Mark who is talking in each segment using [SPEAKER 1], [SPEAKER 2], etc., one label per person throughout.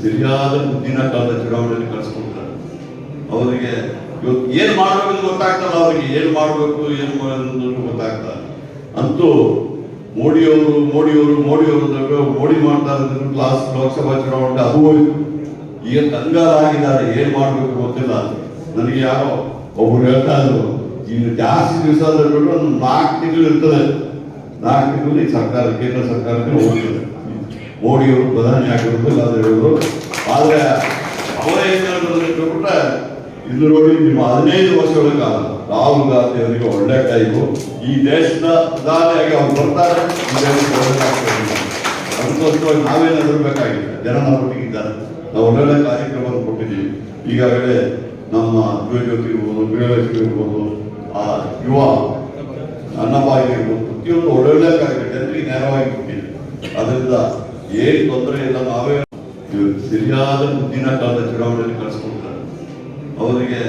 [SPEAKER 1] ಸರಿಯಾದ ಮುಂದಿನ ಕಾಲದ ಚುನಾವಣೆಯಲ್ಲಿ ಕಳಿಸ್ಕೊಡ್ತಾರೆ. ಅವರಿಗೆ ಇವತ್ತು ಏನ್ ಮಾಡ್ಬೇಕು ಗೊತ್ತಾಗ್ತಲ್ಲ ಅವರಿಗೆ. ಏನ್ ಮಾಡಬೇಕು, ಏನು ಅನ್ನೋದು ಗೊತ್ತಾಗ್ತಲ್ಲ. ಅಂತೂ ಮೋಡಿಯವರು ಮೋಡಿಯವರು ಮೋಡಿಯವರು ಮೋಡಿ ಮಾಡ್ತಾರೆ ಕ್ಲಾಸ್ ಲೋಕಸಭಾ ಚುನಾವಣೆ ಅದು ಹೋಯ್ತು. ಈಗ ಕಂಗಾಲ ಆಗಿದ್ದಾರೆ. ಏನ್ ಮಾಡ್ಬೇಕು ಗೊತ್ತಿಲ್ಲ. ನನಗೆ ಯಾರೋ ಒಬ್ರು ಹೇಳ್ತಾ ಇದ್ರು, ಇನ್ನು ಜಾಸ್ತಿ ದಿವಸ ಒಂದು ನಾಲ್ಕು ತಿಂಗಳು ಇರ್ತದೆ. ನಾಲ್ಕು ತಿಂಗಳು ಈ ಸರ್ಕಾರ, ಕೇಂದ್ರ ಸರ್ಕಾರಕ್ಕೆ ಹೋಗ್ತದೆ. ಮೋಡಿಯವರು ಪ್ರಧಾನಿ ಆಗಿರೋದಿಲ್ಲ ಅಂತ ಹೇಳಿದ್ರು ಆದ್ರೆ ಅವರೇ ಏನ್ ಇಲ್ಲಿ ಇದು ನೋಡಿ ನಿಮ್ಮ ಹದಿನೈದು ವರ್ಷಗಳ ಕಾಲ ರಾಹುಲ್ ಗಾಂಧಿ ಅವರಿಗೆ ಒಳ್ಳೆ ಟೈಮು. ಈ ದೇಶದ ಪ್ರಧಾನಿಯಾಗಿ ಅವ್ರು ಬರ್ತಾರೆ. ಅದಕ್ಕೋಸ್ಕರವಾಗಿ ನಾವೇನಾದರೂ ಬೇಕಾಗಿಲ್ಲ ಜನ ನಮ್ಮೊಟ್ಟಿಗಿದ್ದಾರೆ ನಾವು ಒಳ್ಳೊಳ್ಳೆ ಕಾರ್ಯಕ್ರಮವನ್ನು ಕೊಟ್ಟಿದ್ದೀವಿ. ಈಗಾಗಲೇ ನಮ್ಮ ಯುವಜ್ಯೋತಿ ಇರ್ಬೋದು ಗೃಹಲಕ್ಷ್ಮಿ ಇರ್ಬೋದು, ಆ ಯುವ ಅನ್ನಭಾಗ್ಯ ಇರ್ಬೋದು, ಪ್ರತಿಯೊಂದು ಒಳ್ಳೊಳ್ಳೆ ಕಾರ್ಯಕ್ರಮ ಜನರಿಗೆ ನೇರವಾಗಿ ಕೊಟ್ಟಿದೆ ಅದರಿಂದ ಏನು ತೊಂದರೆ ಇಲ್ಲ, ನಾವೇ ಸರಿಯಾದ ಮುಂದಿನ ಕಾಲದ ಚುನಾವಣೆಯಲ್ಲಿ ಕಳಿಸ್ಕೊಡ್ತಾರೆ. ಅವರಿಗೆ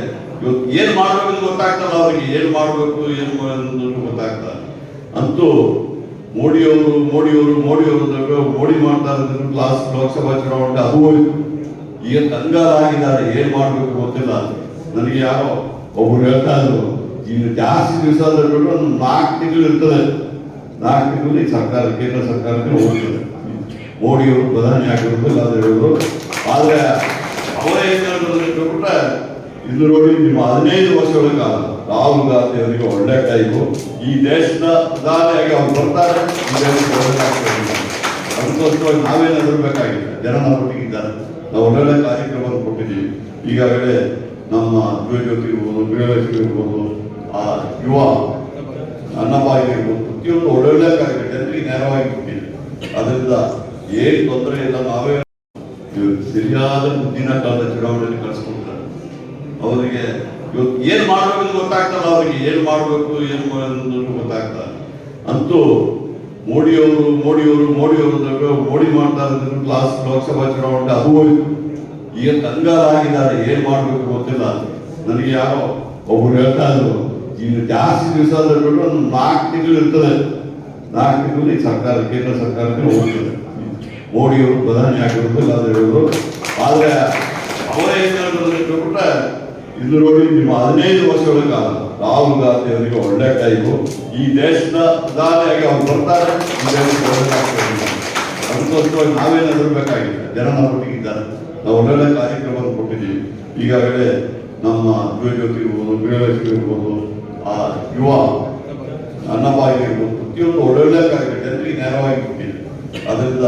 [SPEAKER 1] ಇವತ್ತು ಏನ್ ಮಾಡ್ಬೇಕು ಗೊತ್ತಾಗ್ತಲ್ಲ ಅವರಿಗೆ, ಏನ್ ಮಾಡಬೇಕು, ಏನ್ ಅನ್ನೋದು ಗೊತ್ತಾಗ್ತಲ್ಲ. ಅಂತೂ ಮೋಡಿಯವರು ಮೋಡಿಯವರು ಮೋಡಿಯವರು ಮೋಡಿ ಮಾಡ್ತಾ ಇದ್ರು ಲಾಸ್ಟ್ ಲೋಕಸಭಾ ಚುನಾವಣೆ ಅದು ಹೋಯ್ತು. ಈಗ ಕಂಗಾಲ ಆಗಿದ್ದಾರೆ ಏನ್ ಮಾಡ್ಬೇಕು ಗೊತ್ತಿಲ್ಲ. ನನಗೆ ಯಾರೋ ಒಬ್ರು ಹೇಳ್ತಾ ಇದ್ರು, ಇನ್ನು ಜಾಸ್ತಿ ದಿವಸ ನಾಲ್ಕು ತಿಂಗಳು ಇರ್ತದೆ. ನಾಲ್ಕು ತಿಂಗಳು ಈ ಸರ್ಕಾರ ಕೇಂದ್ರ ಸರ್ಕಾರಕ್ಕೆ ಹೋಗ್ತದೆ. ಮೋಡಿಯವರು ಪ್ರಧಾನಿ ಆಗಿರೋದಿಲ್ಲ ಅಂತ ಹೇಳಿದ್ರು ಆದ್ರೆ ಅವರೇ ಬಿಟ್ಟರೆ ಬಿಟ್ರೆ ಇದು ನೋಡಿ ನಿಮ್ಮ ಹದಿನೈದು ವರ್ಷಗಳ ಕಾಲ ರಾಹುಲ್ ಗಾಂಧಿ ಅವರಿಗೆ ಒಳ್ಳೆ ಟೈಮು ಈ ದೇಶದ ಪ್ರಧಾನಿಯಾಗಿ ಅವ್ರು ಬರ್ತಾರೆ. ಅದಕ್ಕೋಸ್ಕರವಾಗಿ ನಾವೇನಾದರೂ ಬೇಕಾಗಿಲ್ಲ ಜನ ನಮ್ಮೊಟ್ಟಿಗಿದ್ದಾರೆ ನಾವು ಒಳ್ಳೊಳ್ಳೆ ಕಾರ್ಯಕ್ರಮವನ್ನು ಕೊಟ್ಟಿದ್ದೀವಿ. ಈಗಾಗಲೇ ನಮ್ಮ ಯುವಜ್ಯೋತಿ ಇರ್ಬೋದು ಆ ಯುವ ಅನ್ನಭಾಗ್ಯ ಇರ್ಬೋದು, ಪ್ರತಿಯೊಂದು ಒಳ್ಳೊಳ್ಳೆ ಕಾರ್ಯಕ್ರಮ ಜನರಿಗೆ ನೇರವಾಗಿ ಕೊಟ್ಟಿದೆ ಅದರಿಂದ ಏನು ತೊಂದರೆ ಇಲ್ಲ, ನಾವೇ ಸರಿಯಾದ ಮುಂದಿನ ಕಾಲದ ಚುನಾವಣೆಯಲ್ಲಿ ಕಳಿಸ್ಕೊಡ್ತಾರೆ. ಅವರಿಗೆ ಇವತ್ತು ಏನ್ ಮಾಡ್ಬೇಕು ಗೊತ್ತಾಗ್ತಲ್ಲ ಅವರಿಗೆ, ಏನ್ ಮಾಡ್ಬೇಕು, ಏನ್ ಗೊತ್ತಾಗ್ತಲ್ಲ. ಅಂತೂ ಮೋಡಿಯವರು ಮೋಡಿಯವರು ಮೋಡಿಯವರು ಮೋಡಿ ಮಾಡ್ತಾ ಇದ್ರು ಕ್ಲಾಸ್ ಲೋಕಸಭಾ ಚುನಾವಣೆ ಅದು ಹೋಯ್ತು. ಈಗ ಕಂಗಾಲ ಆಗಿದ್ದಾರೆ, ಏನ್ ಮಾಡ್ಬೇಕು ಗೊತ್ತಿಲ್ಲ. ನನಗೆ ಯಾರೋ ಒಬ್ರು ಹೇಳ್ತಾ ಇದ್ರು, ಇನ್ನು ಜಾಸ್ತಿ ದಿವಸ ಒಂದು ನಾಲ್ಕು ತಿಂಗಳು ಇರ್ತದೆ. ನಾಲ್ಕು ತಿಂಗಳು ಈ ಸರ್ಕಾರ ಕೇಂದ್ರ ಸರ್ಕಾರಕ್ಕೆ ಹೋಗ್ತದೆ. ಮೋಡಿಯವರು ಪ್ರಧಾನಿ ಆಗಿರೋದಿಲ್ಲ ಅಂತ ಹೇಳಿದ್ರು ಆದ್ರೆ ಅವರೇ ಏನ್ ಕೂಡ ನೋಡಿ ನಿಮ್ಮ ಹದಿನೈದು ವರ್ಷಗಳ ಕಾಲ ರಾಹುಲ್ ಗಾಂಧಿ ಅವರಿಗೆ ಒಳ್ಳೆ ಟೈಮು. ಈ ದೇಶದ ಪ್ರಧಾನಿಯಾಗಿ ಅವ್ರು ಬರ್ತಾರೆ. ಅದಕ್ಕೋಸ್ಕರವಾಗಿ ನಾವೇನಾದರೂ ಬೇಕಾಗಿಲ್ಲ ಜನ ನಮ್ಮೊಟ್ಟಿಗಿದ್ದಾರೆ ನಾವು ಒಳ್ಳೊಳ್ಳೆ ಕಾರ್ಯಕ್ರಮವನ್ನು ಕೊಟ್ಟಿದ್ದೀವಿ. ಈಗಾಗಲೇ ನಮ್ಮ ಯುವಜ್ಯೋತಿ ಇರ್ಬೋದು ಗೃಹಲಕ್ಷ್ಮಿ ಇರ್ಬೋದು, ಆ ಯುವ ಅನ್ನಭಾಗ್ಯ ಇರ್ಬೋದು, ಪ್ರತಿಯೊಂದು ಒಳ್ಳೊಳ್ಳೆ ಕಾರ್ಯಕ್ರಮ ಜನರಿಗೆ ನೇರವಾಗಿ ಕೊಟ್ಟಿದೆ ಅದರಿಂದ